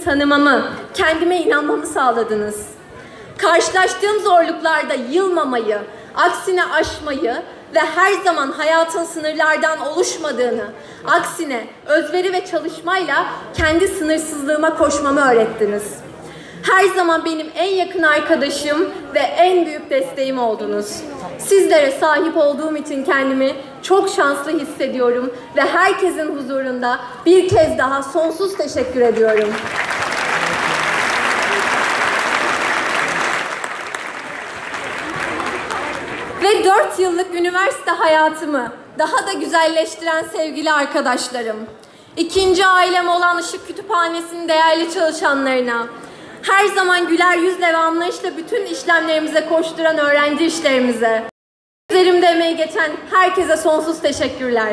tanımamı, kendime inanmamı sağladınız. Karşılaştığım zorluklarda yılmamayı, aksine aşmayı ve her zaman hayatın sınırlardan oluşmadığını, aksine özveri ve çalışmayla kendi sınırsızlığıma koşmamı öğrettiniz. Her zaman benim en yakın arkadaşım ve en büyük desteğim oldunuz. Sizlere sahip olduğum için kendimi çok şanslı hissediyorum ve herkesin huzurunda bir kez daha sonsuz teşekkür ediyorum. Ve 4 yıllık üniversite hayatımı daha da güzelleştiren sevgili arkadaşlarım. İkinci ailem olan Işık Kütüphanesi'nin değerli çalışanlarına, her zaman güler yüzle ve anlayışla bütün işlemlerimize koşturan öğrenci işlerimize, üzerimde emeği geçen herkese sonsuz teşekkürler.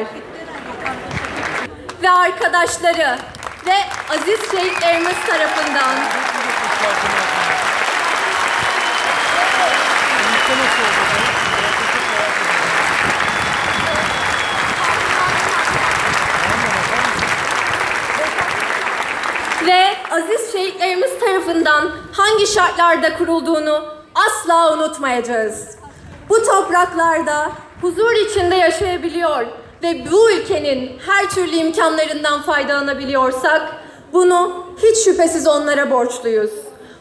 Ve arkadaşları ve aziz şehitlerimiz tarafından ve aziz şehitlerimiz tarafından hangi şartlarda kurulduğunu asla unutmayacağız. Bu topraklarda huzur içinde yaşayabiliyor ve bu ülkenin her türlü imkanlarından faydalanabiliyorsak bunu hiç şüphesiz onlara borçluyuz.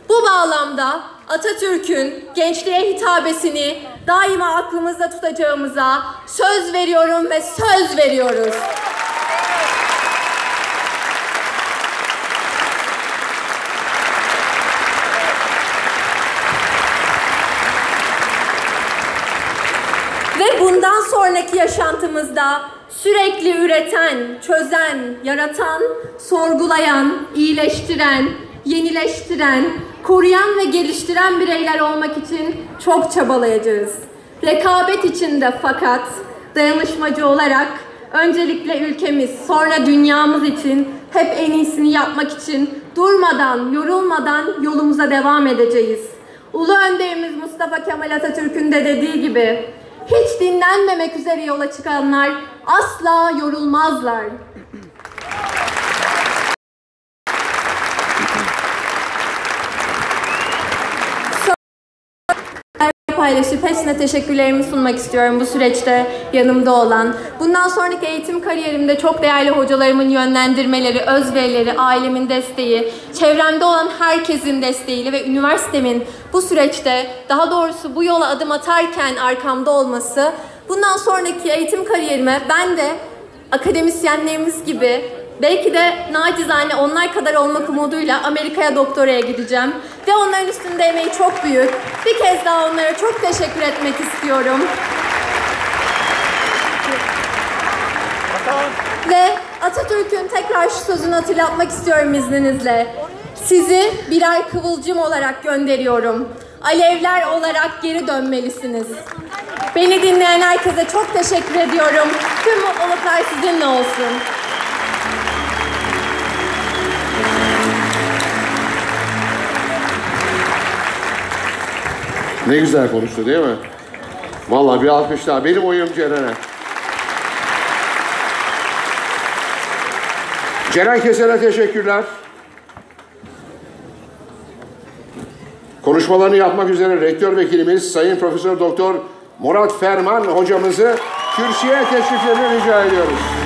Bu bağlamda Atatürk'ün gençliğe hitabesini daima aklımızda tutacağımıza söz veriyorum ve söz veriyoruz. Ve bundan sonraki yaşantımızda sürekli üreten, çözen, yaratan, sorgulayan, iyileştiren, yenileştiren, koruyan ve geliştiren bireyler olmak için çok çabalayacağız. Rekabet içinde fakat dayanışmacı olarak öncelikle ülkemiz, sonra dünyamız için hep en iyisini yapmak için durmadan, yorulmadan yolumuza devam edeceğiz. Ulu önderimiz Mustafa Kemal Atatürk'ün de dediği gibi hiç dinlenmemek üzere yola çıkanlar asla yorulmazlar. Paylaşıp hepsine teşekkürlerimi sunmak istiyorum bu süreçte yanımda olan. Bundan sonraki eğitim kariyerimde çok değerli hocalarımın yönlendirmeleri, özverileri, ailemin desteği, çevremde olan herkesin desteğiyle ve üniversitemin bu süreçte daha doğrusu bu yola adım atarken arkamda olması bundan sonraki eğitim kariyerime ben de akademisyenlerimiz gibi Belki de nacizane onlar kadar olmak umuduyla Amerika'ya doktoraya gideceğim. Ve onların üstünde emeği çok büyük. Bir kez daha onlara çok teşekkür etmek istiyorum. Ve Atatürk'ün tekrar şu sözünü hatırlatmak istiyorum izninizle. Sizi birer kıvılcım olarak gönderiyorum. Alevler olarak geri dönmelisiniz. Beni dinleyen herkese çok teşekkür ediyorum. Tüm mutluluklar sizinle olsun. Ne güzel konuştu değil mi? Vallahi bir alkış daha. Benim oyum Ceren'e. Ceren Keser'e teşekkürler. Konuşmalarını yapmak üzere rektör vekilimiz Sayın Profesör Doktor Murat Ferman hocamızı kürsüye teşriflerini rica ediyoruz.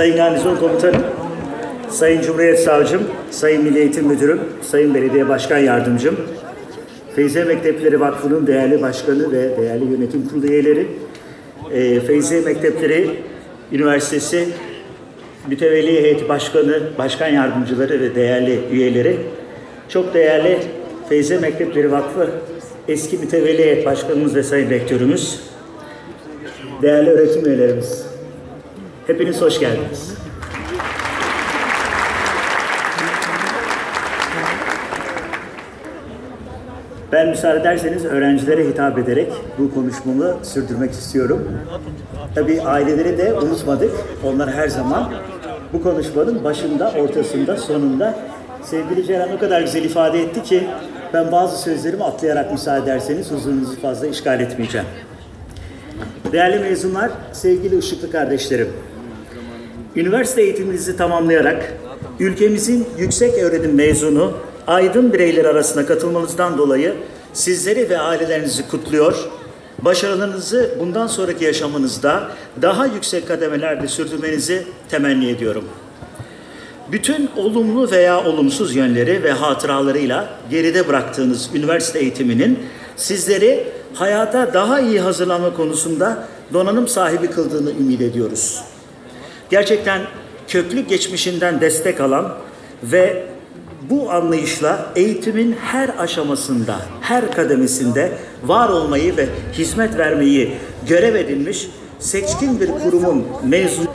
Sayın Garnizon Komutanım, Sayın Cumhuriyet Savcım, Sayın Milli Eğitim Müdürüm, Sayın Belediye Başkan Yardımcım, Feyze Mektepleri Vakfı'nın değerli başkanı ve değerli yönetim kurulu üyeleri, e, Feyze Mektepleri Üniversitesi Mütevelli Heyeti Başkanı, Başkan Yardımcıları ve değerli üyeleri, çok değerli Feyze Mektepleri Vakfı eski Mütevelli Heyet Başkanımız ve Sayın Rektörümüz, değerli öğretim üyelerimiz, hepiniz hoş geldiniz. Ben müsaade ederseniz öğrencilere hitap ederek bu konuşmamı sürdürmek istiyorum. Tabii aileleri de unutmadık. Onlar her zaman bu konuşmanın başında, ortasında, sonunda sevgili Ceren o kadar güzel ifade etti ki ben bazı sözlerimi atlayarak müsaade ederseniz huzurunuzu fazla işgal etmeyeceğim. Değerli mezunlar, sevgili ışıklı kardeşlerim. Üniversite eğitiminizi tamamlayarak ülkemizin yüksek öğrenim mezunu aydın bireyler arasına katılmanızdan dolayı sizleri ve ailelerinizi kutluyor. Başarılarınızı bundan sonraki yaşamınızda daha yüksek kademelerde sürdürmenizi temenni ediyorum. Bütün olumlu veya olumsuz yönleri ve hatıralarıyla geride bıraktığınız üniversite eğitiminin sizleri hayata daha iyi hazırlanma konusunda donanım sahibi kıldığını ümit ediyoruz. Gerçekten köklü geçmişinden destek alan ve bu anlayışla eğitimin her aşamasında, her kademesinde var olmayı ve hizmet vermeyi görev edinmiş seçkin bir kurumun mezun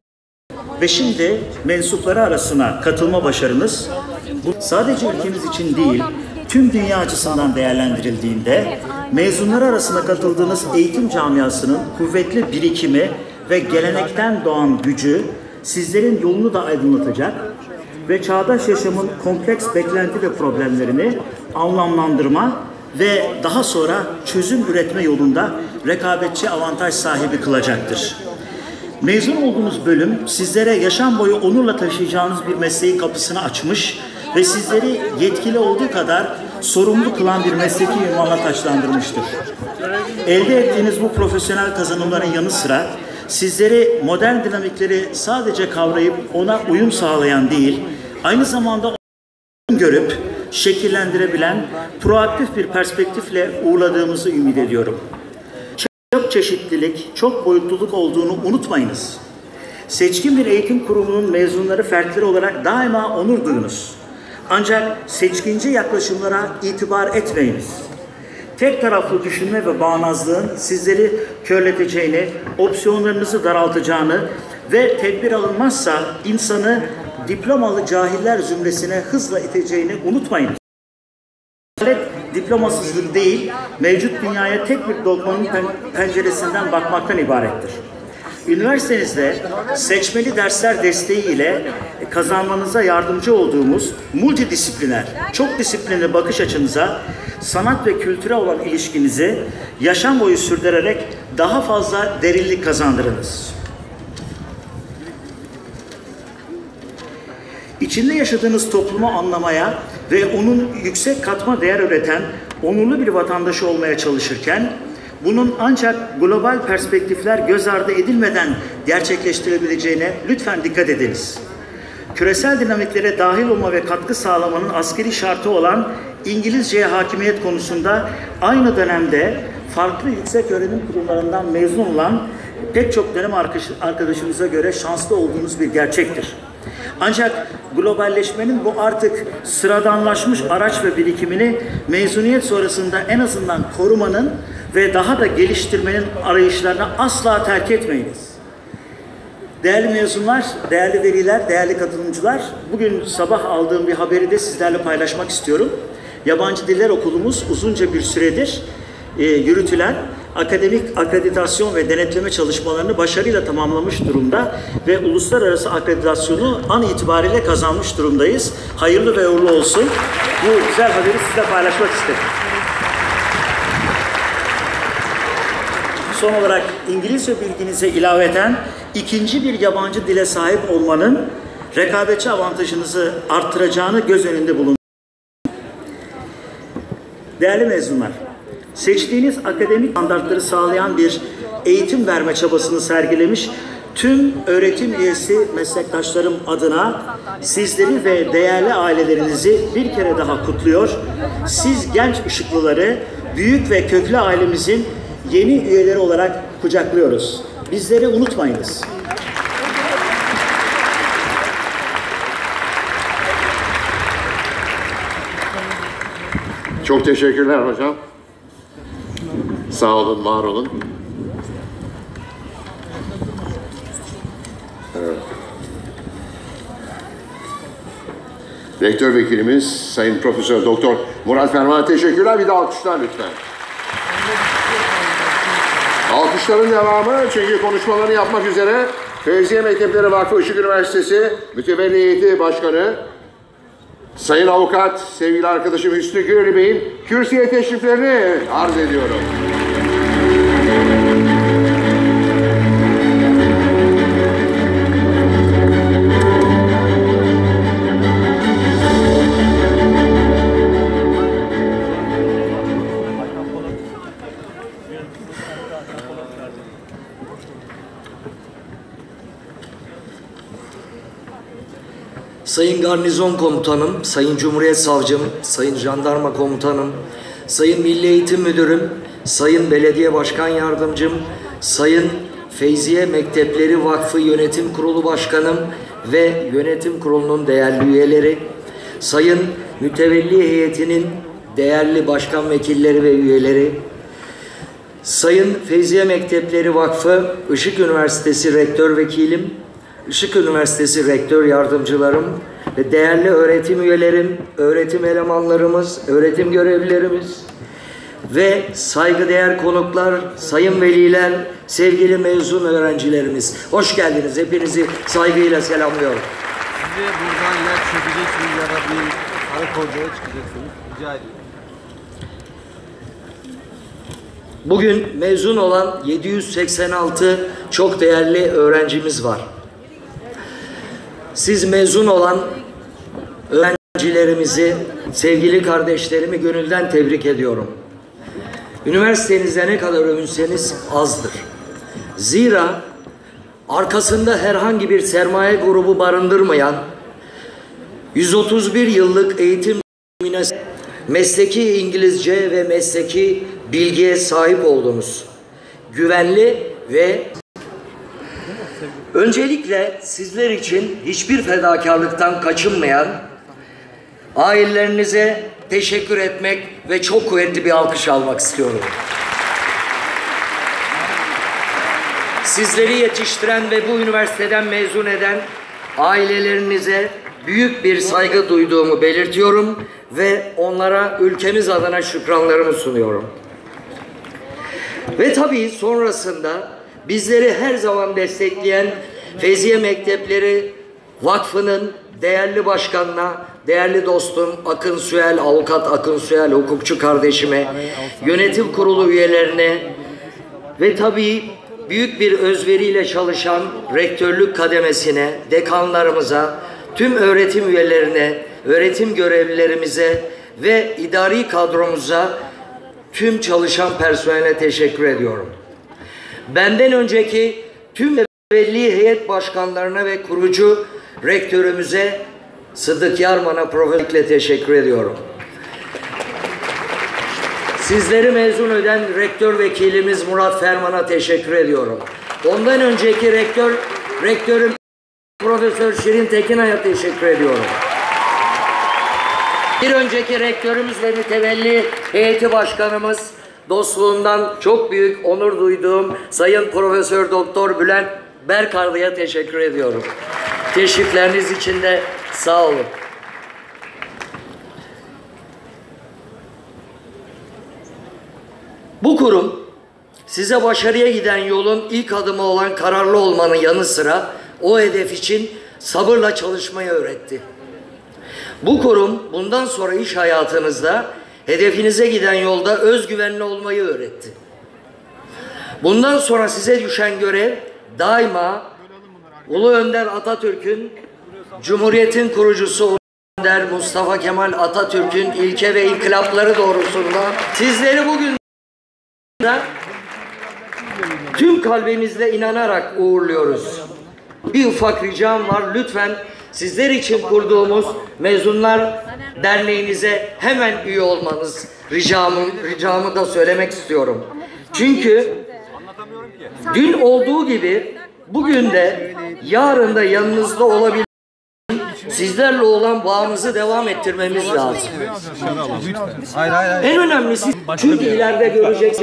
ve şimdi mensupları arasına katılma başarınız bu sadece ülkemiz için değil, tüm dünya açısından değerlendirildiğinde mezunlar arasına katıldığınız eğitim camiasının kuvvetli birikimi ve gelenekten doğan gücü sizlerin yolunu da aydınlatacak ve çağdaş yaşamın kompleks beklenti ve problemlerini anlamlandırma ve daha sonra çözüm üretme yolunda rekabetçi avantaj sahibi kılacaktır. Mezun olduğunuz bölüm sizlere yaşam boyu onurla taşıyacağınız bir mesleğin kapısını açmış ve sizleri yetkili olduğu kadar sorumlu kılan bir mesleki ünvanla taçlandırmıştır. Elde ettiğiniz bu profesyonel kazanımların yanı sıra sizleri modern dinamikleri sadece kavrayıp ona uyum sağlayan değil, aynı zamanda görüp şekillendirebilen proaktif bir perspektifle uğurladığımızı ümit ediyorum. Çok çeşitlilik, çok boyutluluk olduğunu unutmayınız. Seçkin bir eğitim kurumunun mezunları fertleri olarak daima onur duyunuz. Ancak seçkinci yaklaşımlara itibar etmeyiniz. Tek taraflı düşünme ve bağnazlığın sizleri körleteceğini, opsiyonlarınızı daraltacağını ve tedbir alınmazsa insanı diplomalı cahiller zümresine hızla iteceğini unutmayınız. Adalet diplomasızlık değil, mevcut dünyaya tek bir dogmanın penceresinden bakmaktan ibarettir. Üniversitenizde seçmeli dersler desteği ile kazanmanıza yardımcı olduğumuz multidisipliner, çok disiplinli bakış açınıza, sanat ve kültüre olan ilişkinizi yaşam boyu sürdürerek daha fazla derinlik kazandırınız. İçinde yaşadığınız toplumu anlamaya ve onun yüksek katma değer üreten onurlu bir vatandaşı olmaya çalışırken bunun ancak global perspektifler göz ardı edilmeden gerçekleştirebileceğine lütfen dikkat ediniz. Küresel dinamiklere dahil olma ve katkı sağlamanın askeri şartı olan İngilizceye hakimiyet konusunda aynı dönemde farklı yüksek öğrenim kurumlarından mezun olan pek çok dönem arkadaşımıza göre şanslı olduğunuz bir gerçektir. Ancak globalleşmenin bu artık sıradanlaşmış araç ve birikimini mezuniyet sonrasında en azından korumanın ve daha da geliştirmenin arayışlarına asla terk etmeyiniz. Değerli mezunlar, değerli veliler, değerli katılımcılar, bugün sabah aldığım bir haberi de sizlerle paylaşmak istiyorum. Yabancı Diller Okulumuz uzunca bir süredir e, yürütülen akademik akreditasyon ve denetleme çalışmalarını başarıyla tamamlamış durumda ve uluslararası akreditasyonu an itibariyle kazanmış durumdayız. Hayırlı ve uğurlu olsun. Bu güzel haberi sizle paylaşmak istedim. Son olarak İngilizce bilginize ilaveten ikinci bir yabancı dile sahip olmanın rekabetçi avantajınızı arttıracağını göz önünde bulun. Değerli mezunlar, seçtiğiniz akademik standartları sağlayan bir eğitim verme çabasını sergilemiş tüm öğretim üyesi meslektaşlarım adına sizleri ve değerli ailelerinizi bir kere daha kutluyor. Siz genç ışıklıları büyük ve köklü ailemizin yeni üyeleri olarak kucaklıyoruz. Bizleri unutmayınız. Çok teşekkürler hocam. Sağ olun, var olun. Rektör Vekilimiz Sayın Profesör Doktor Murat Ferman teşekkürler. Bir de alkışlar lütfen. Alkışların devamı çünkü konuşmalarını yapmak üzere Fevziye Mektepleri Vakfı Işık Üniversitesi Mütevelli Heyeti Başkanı Sayın Avukat, sevgili arkadaşım Hüsnü Güreli Bey'in kürsüye teşriflerini arz ediyorum. Sayın Garnizon Komutanım, Sayın Cumhuriyet Savcım, Sayın Jandarma Komutanım, Sayın Milli Eğitim Müdürüm, Sayın Belediye Başkan Yardımcım, Sayın Feyziye Mektepleri Vakfı Yönetim Kurulu Başkanım ve Yönetim Kurulu'nun değerli üyeleri, Sayın Mütevelli Heyetinin değerli başkan vekilleri ve üyeleri, Sayın Feyziye Mektepleri Vakfı Işık Üniversitesi Rektör Vekilim, Işık Üniversitesi Rektör Yardımcılarım ve değerli öğretim üyelerim, öğretim elemanlarımız, öğretim görevlilerimiz ve saygıdeğer konuklar, sayın veliler, sevgili mezun öğrencilerimiz. Hoş geldiniz. Hepinizi saygıyla selamlıyorum. Size buradan ya çökeceksiniz ya da bir ara koridora çıkacaksınız. Rica ediyorum. Bugün mezun olan 786 çok değerli öğrencimiz var. Siz mezun olan öğrencilerimizi, sevgili kardeşlerimi gönülden tebrik ediyorum. Üniversitenizde ne kadar övünseniz azdır. Zira arkasında herhangi bir sermaye grubu barındırmayan 131 yıllık eğitim mesleki İngilizce ve mesleki bilgiye sahip oldunuz. Güvenli ve öncelikle sizler için hiçbir fedakarlıktan kaçınmayan ailelerinize teşekkür etmek ve çok kuvvetli bir alkış almak istiyorum. Sizleri yetiştiren ve bu üniversiteden mezun eden ailelerinize büyük bir saygı duyduğumu belirtiyorum ve onlara ülkemiz adına şükranlarımı sunuyorum. Ve tabii sonrasında bizleri her zaman destekleyen Feyziye Mektepleri Vakfı'nın değerli başkanına, değerli dostum Akın Süel, avukat Akın Süel, hukukçu kardeşime, yönetim kurulu üyelerine ve tabii büyük bir özveriyle çalışan rektörlük kademesine, dekanlarımıza, tüm öğretim üyelerine, öğretim görevlilerimize ve idari kadromuza, tüm çalışan personele teşekkür ediyorum. Benden önceki tüm belli heyet başkanlarına ve kurucu rektörümüze Sıdık Yarman'a profesörle teşekkür ediyorum. Sizleri mezun eden rektör vekilimiz Murat Ferman'a teşekkür ediyorum. Ondan önceki rektör, rektörüm Profesör Şirin Tekinay'a teşekkür ediyorum. Bir önceki rektörümüz ve mütevelli heyeti başkanımız dostluğundan çok büyük onur duyduğum Sayın Profesör Doktor Bülent Berkarlı'ya teşekkür ediyorum. Teşrifleriniz için de sağ olun. Bu kurum size başarıya giden yolun ilk adımı olan kararlı olmanın yanı sıra o hedef için sabırla çalışmayı öğretti. Bu kurum bundan sonra iş hayatınızda hedefinize giden yolda özgüvenli olmayı öğretti. Bundan sonra size düşen görev daima Ulu Önder Atatürk'ün Cumhuriyet'in kurucusu Önder Mustafa Kemal Atatürk'ün ilke ve inkılapları doğrusunda sizleri bugün tüm kalbimizle inanarak uğurluyoruz. Bir ufak ricam var. Lütfen sizler için kurduğumuz Mezunlar Derneğinize hemen üye olmanız ricamı, ricamı da söylemek istiyorum. Çünkü dün olduğu gibi bugün de yarın da yanınızda olabilir. Sizlerle olan bağımızı devam ettirmemiz lazım. En önemlisi çünkü ileride göreceksiniz.